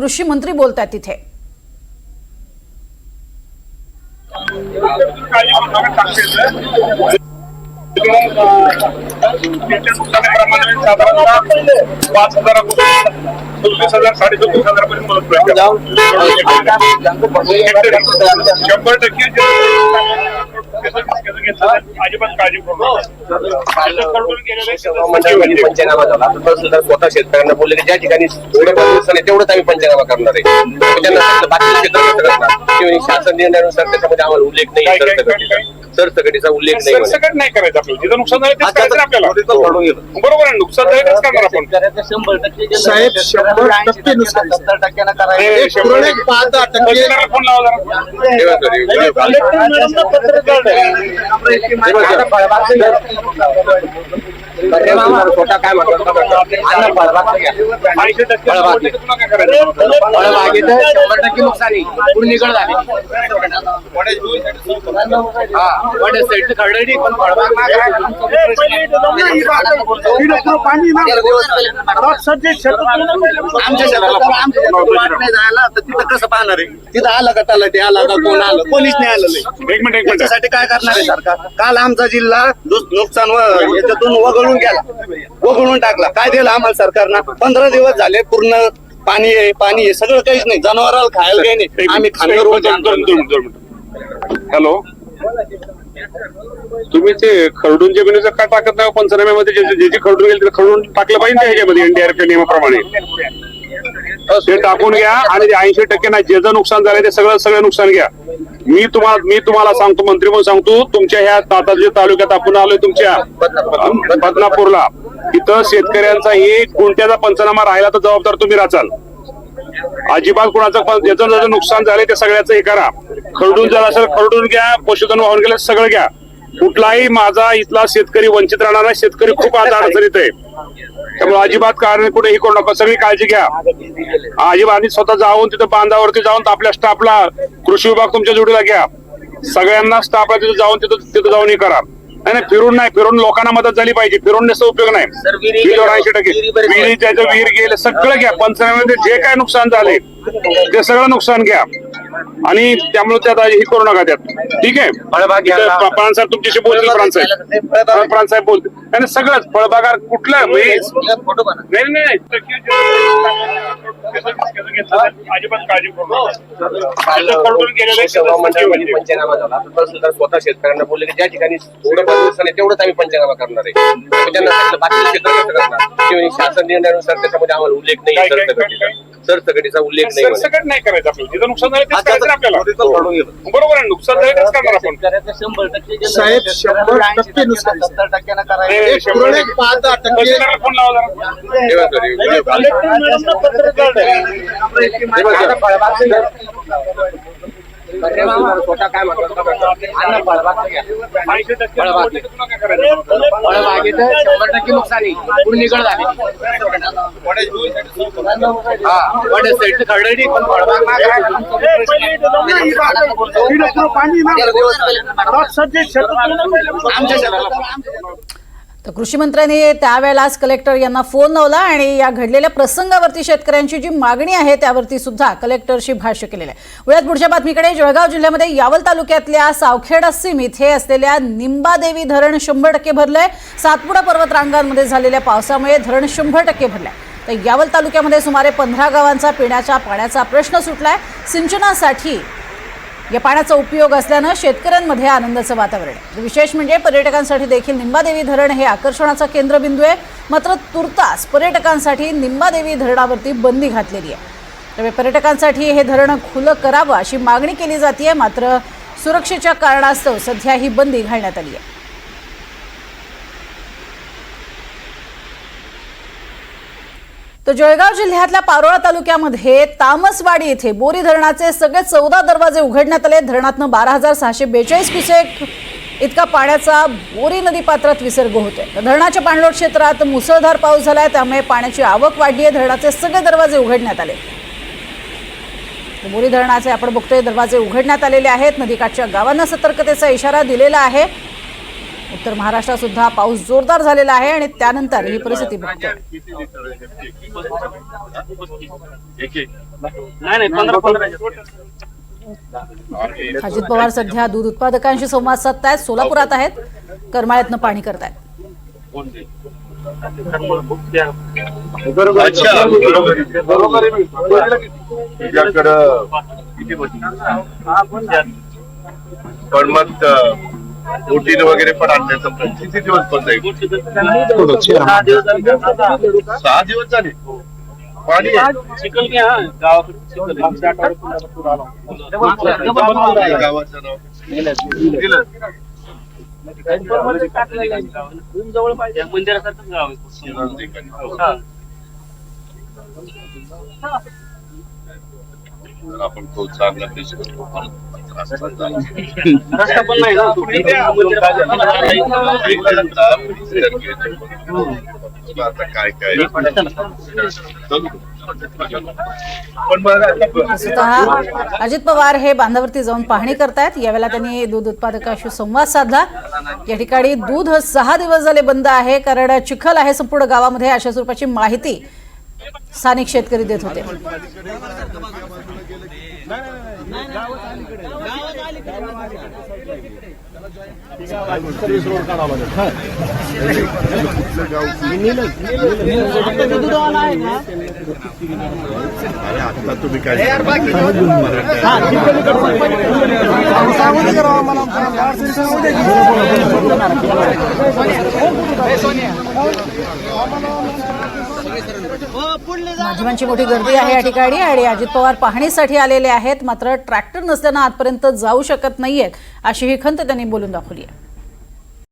कृषी मंत्री बोलतात तिथे. पाच हजार साडे हजारापर्यंत शंभर टक्के अजिबात काळजी पंचनामा झाला आता तहसीलदार स्वतः शेतकऱ्यांना बोलले की ज्या ठिकाणी थोडं पण नुकसान आहे तेवढंच आम्ही पंचनामा करणार आहे त्यांना बाकीचे क्षेत्र शासन निर्णयानुसार त्याच्यामध्ये आम्हाला उल्लेख नाही सरसकटीचा उल्लेख नाही. सरसकट नाही करायचं आपल्याला जिथं नुकसान झालं तेच करायचं आपल्याला. बरोबर आहे नुकसान झालं तेच करणार आपण साहेब शंभर टक्के नुकसान सत्तर टक्क्यानं हे पाच दहा टक्के तहसीलदाराला फोन लावा जरा. काय. शंभर टक्के नुकसान पूर्ण झाली हा वडे खरडली पण आमच्या शहराला जायला तर तिथं कसं पाहणार आहे तिथं आलं का त्याला ते आला का कोण आलं कोणीच नाही आलं नाही एक मिनिट एक मिनिट त्याच्यासाठी काय करणार आहे सरकार काल आमचा जिल्हा नुकसान व- याच्यातून वगळून गेला वगळून टाकला. काय दिलं आम्हाला सरकारनं? पंधरा दिवस झाले पूर्ण पाणी आहे पाणी आहे सगळं काहीच नाही. जनावराला खायला काही नाही. आम्ही रोज हॅलो तुम्ही ते खरडून जमिनीचं काय टाकत नाही पंचनाम्यामध्ये? जे जे- जे खरडून गेले ते खरडून टाकलं पाहिजे ना ह्याच्यामध्ये एनडीआरएफ नियमाप्रमाणे? ते टाकून घ्या आणि ते ऐंशी टक्के नाही जे जे नुकसान झालंय ते सगळं सगळं नुकसान घ्या. मी तुम्हाला मी तुम्हाला सांगतो मंत्री म्हणून सांगतो तुमच्या ह्या ताताजी तालुक्यात आपण आलोय तुमच्या बदनापूरला. तिथं शेतकऱ्यांचा एक कोणत्याचा पंचनामा राहिला तर जबाबदार तुम्ही राचाल. अजिबात कोणाचं पण ज्याचं ज्याचं नुकसान झालंय ते सगळ्याचं हे करा. खरडून जर असेल खरडून घ्या पशुधन वाहून गेलं सगळं घ्या. कुठलाही माझा इथला शेतकरी वंचित राहणार नाही शेतकरी खूप आज अडचणीत आहे. त्यामुळे अजिबात कारण कुठेही करू नका. सगळी काळजी घ्या. अजिबात स्वतः जाऊन तिथं बांधावरती जाऊन आपल्या स्टाफला कृषी विभाग तुमच्या जोडीला घ्या. सगळ्यांना स्टाफला तिथं जाऊन तिथं तिथं जाऊन हे करा. नाही नाही, फिरून नाही फिरून लोकांना मदत झाली पाहिजे. फिरून नसतं उपयोग नाही. ऐंशी टक्के. विहिरी त्याचं विहीर गेलं सगळं घ्या. पंचनाम्यामध्ये जे काय नुकसान झाले ते सगळं नुकसान घ्या. आणि त्यामुळे त्यात हे करू नका त्यात. ठीक आहे? फळबाग घ्या. इथं प्रा- प्राणसाहेब तुमच्याशी बोलतील प्राणसाहेब हा, प्राणसाहेब बोलतील. आणि सगळंच. फळबागार कुठलं नाही नाही अजिबात काळजी पंचनामा झाला. स्वतः शेतकऱ्यांना बोलले की ज्या ठिकाणी थोडं पण नुकसान आहे तेवढंच आम्ही पंचनामा करणार आहे. त्यांना क्षेत्र कसं करणार? शासन निर्णयानुसार त्याच्यामध्ये आम्हाला उल्लेख नाही सरसकटीचा उल्लेख नाही. सरसकट नाही करायचं आपल्याला जिथं नुकसान झालं तेच करायचं आपल्याला. बरोबर आहे नुकसान झालं तेच करणार आपण साहेब शंभर टक्के नुकसान हे फोन लावा मामा, स्वतः काय म्हणतात बघा. शंभर टक्के फळबागेचं शंभर टक्के नुकसान. पूर्ण निघळ झाली हा वडे सेट खरडली पण फळबाग आमच्या शहराला तर कृषी मंत्र्यांनी त्यावेळेलाच कलेक्टर यांना फोन लावला आणि या घडलेल्या प्रसंगावरती शेतकऱ्यांची जी मागणी आहे त्यावरती सुद्धा कलेक्टरशी भाष्य केलेलं आहे. वेळात पुढच्या बातमीकडे जळगाव जिल्ह्यामध्ये यावल तालुक्यातल्या सावखेड सीम इथे असलेल्या निंबादेवी धरण शंभर टक्के भरलंय. सातपुडा पर्वतरांगांमध्ये झालेल्या पावसामुळे धरण शंभर टक्के भरलंय. तर यावल तालुक्यामध्ये सुमारे पंधरा गावांचा पिण्याच्या पाण्याचा प्रश्न सुटलाय. सिंचनासाठी या पाण्याचा उपयोग असल्यानं शेतकऱ्यांमध्ये आनंदाचं वातावरण. आहे विशेष म्हणजे पर्यटकांसाठी देखील निंबादेवी धरण हे आकर्षणाचा केंद्रबिंदू आहे. मात्र तुर्तास पर्यटकांसाठी निंबादेवी धरणावरती बंदी घातलेली आहे. त्यामुळे पर्यटकांसाठी हे धरण खुलं करावं अशी मागणी केली जाते मात्र सुरक्षेच्या कारणास्तव सध्या ही बंदी घालण्यात आली आहे. तर जळगाव जिल्ह्यातल्या पारोळा तालुक्यामध्ये तामसवाडी येथे बोरी धरणाचे सगळे चौदा दरवाजे उघडण्यात आले. धरणातनं बारा हजार सहाशे बेचाळीस क्युसेक इतका पाण्याचा बोरी नदी पात्रात विसर्ग होतोय. तर धरणाच्या पाणलोट क्षेत्रात मुसळधार पाऊस झालाय त्यामुळे पाण्याची आवक वाढली आहे. धरणाचे सगळे दरवाजे उघडण्यात आले. बोरी धरणाचे आपण बघतोय दरवाजे उघडण्यात आलेले आहेत. नदीकाठच्या गावांना सतर्कतेचा इशारा दिलेला आहे. उत्तर महाराष्ट्रात सुद्धा पाऊस जोरदार झालेला आहे आणि त्यानंतर ही परिस्थिती अजित पवार सध्या दूध उत्पादकांशी संवाद साधतायत सोलापुरात आहेत करमाळ्यातनं पाणी करतायत. अच्छा बरोबर. तुझ्याकडं किती होती पण मग प्रोटीन वगैरे पण आणण्याचा प्रयत्न किती दिवस बंद आहे? सहा दिवस झाले. पाणी. गावाचं नाव. दिलं. जवळ पाहिजे मंदिरासारखंच गाव आहे. हा. तर आपण तो चांगला पेश करतो. रस्ता पण नाही ना आता काय काय? अजित पवार हे बांधावरती जाऊन पाहणी करतायत. यावेळेला त्यांनी दूध उत्पादकाशी संवाद साधला. या ठिकाणी दूध सहा दिवस झाले बंद आहे. कारण चिखल आहे संपूर्ण गावामध्ये अशा स्वरूपाची माहिती स्थानिक शेतकरी देत होते. नाही आता तुम्ही काय मोठी गर्दी आहे या ठिकाणी आणि अजित पवार पाहणीसाठी आलेले आहेत. मात्र ट्रॅक्टर नसल्यानं आजपर्यंत जाऊ शकत नाहीयेत अशी ही खंत त्यांनी बोलून दाखवली आहे